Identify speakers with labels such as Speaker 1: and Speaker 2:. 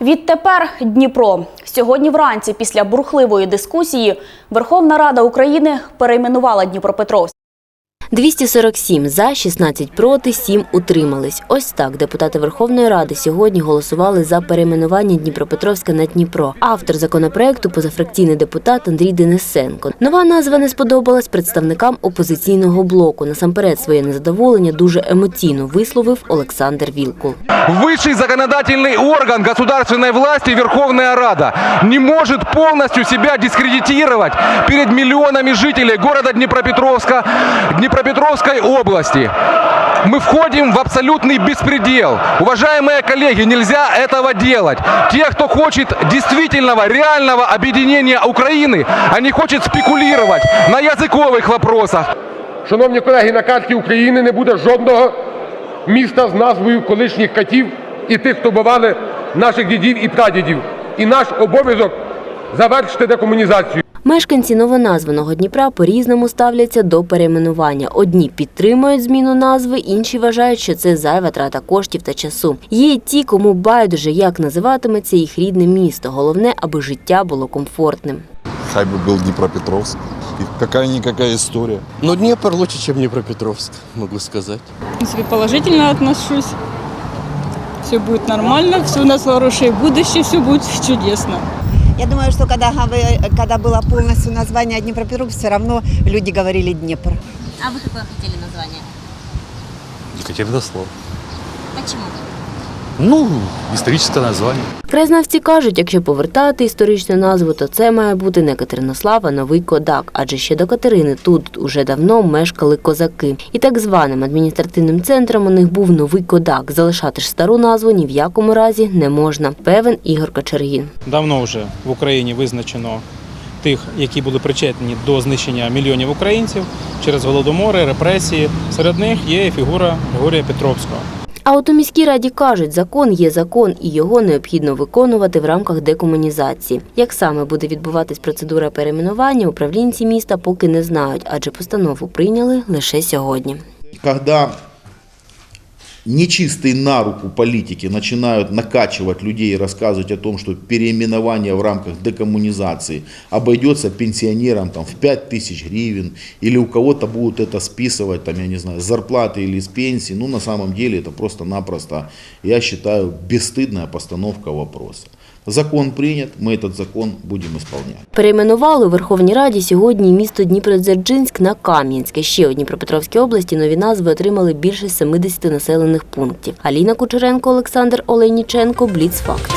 Speaker 1: Відтепер Дніпро. Сьогодні вранці, після бурхливої дискусії, Верховна Рада України перейменувала Дніпропетровськ.
Speaker 2: 247 за, 16 проти, 7 утримались. Ось так депутати Верховної Ради сьогодні голосували за перейменування Дніпропетровська на Дніпро. Автор законопроекту позафракційний депутат Андрій Денисенко. Нова назва не сподобалась представникам опозиційного блоку. Насамперед своє незадоволення дуже емоційно висловив Олександр Вілкул.
Speaker 3: Высший законодательный орган государственной власти Верховная Рада не может полностью себя дискредитировать перед миллионами жителей города Днепропетровска, Днепропетровской области. Мы входим в абсолютный беспредел. Уважаемые коллеги, нельзя этого делать. Те, кто хочет действительного, реального объединения Украины, а не хочет спекулировать на языковых вопросах,
Speaker 4: Шановні колеги, на карті України не буде жодного міста з назвою колишніх катів і тих, хто бували наших дідів і прадідів. І наш обов'язок завершити декомунізацію.
Speaker 2: Мешканці новоназваного Дніпра по-різному ставляться до перейменування. Одні підтримують зміну назви, інші вважають, що це зайва трата коштів та часу. Є й ті, кому байдуже, як називатиметься їх рідне місто. Головне, аби життя було комфортним.
Speaker 5: Хай бы был Днепропетровск. И какая-никакая история.
Speaker 6: Но Днепр лучше, чем Днепропетровск, могу сказать.
Speaker 7: В положительно отношусь. Все будет нормально, все у нас хорошее будущее, все будет чудесно.
Speaker 8: Я думаю, что когда, когда было полностью название Днепропетровск, все равно люди говорили Днепр.
Speaker 2: А ви яке хотіли названня?
Speaker 9: Екатеринослав.
Speaker 2: Чому?
Speaker 9: Ну, историческое название.
Speaker 2: Краєзнавці кажуть, якщо повертати історичну назву, то це має бути не Катеринослав, а новий Кодак, адже ще до Катерини тут уже давно мешкали козаки. І так званим адміністративним центром у них був новий Кодак. Залишати ж стару назву ні в якому разі не можна. Певен Ігор Кочергін.
Speaker 10: Давно вже в Україні визначено тих, які були причетні до знищення мільйонів українців через голодомори, репресії. Серед них є і фігура Григорія Петровського.
Speaker 2: А от у міській раді кажуть, закон є закон, і його необхідно виконувати в рамках декомунізації. Як саме буде відбуватись процедура перейменування, управлінці міста поки не знають, адже постанову прийняли лише сьогодні.
Speaker 11: когда нечистые на руку политики начинают накачивать людей и рассказывать о том, что переименование в рамках декоммунизации обойдется пенсионерам там, в 5 тысяч гривен, или у кого-то будут это списывать, там, я не знаю, с зарплаты или с пенсии, ну на самом деле это просто-напросто, я считаю, бесстыдная постановка вопроса. Закон прийнят, ми цей закон будемо виконувати.
Speaker 2: Перейменували у Верховній Раді сьогодні місто Дніпродзержинськ на Кам'янське. Ще у Дніпропетровській області нові назви отримали більше 70 населених пунктів. Аліна Кучеренко, Олександр Олейніченко, Бліцфакт.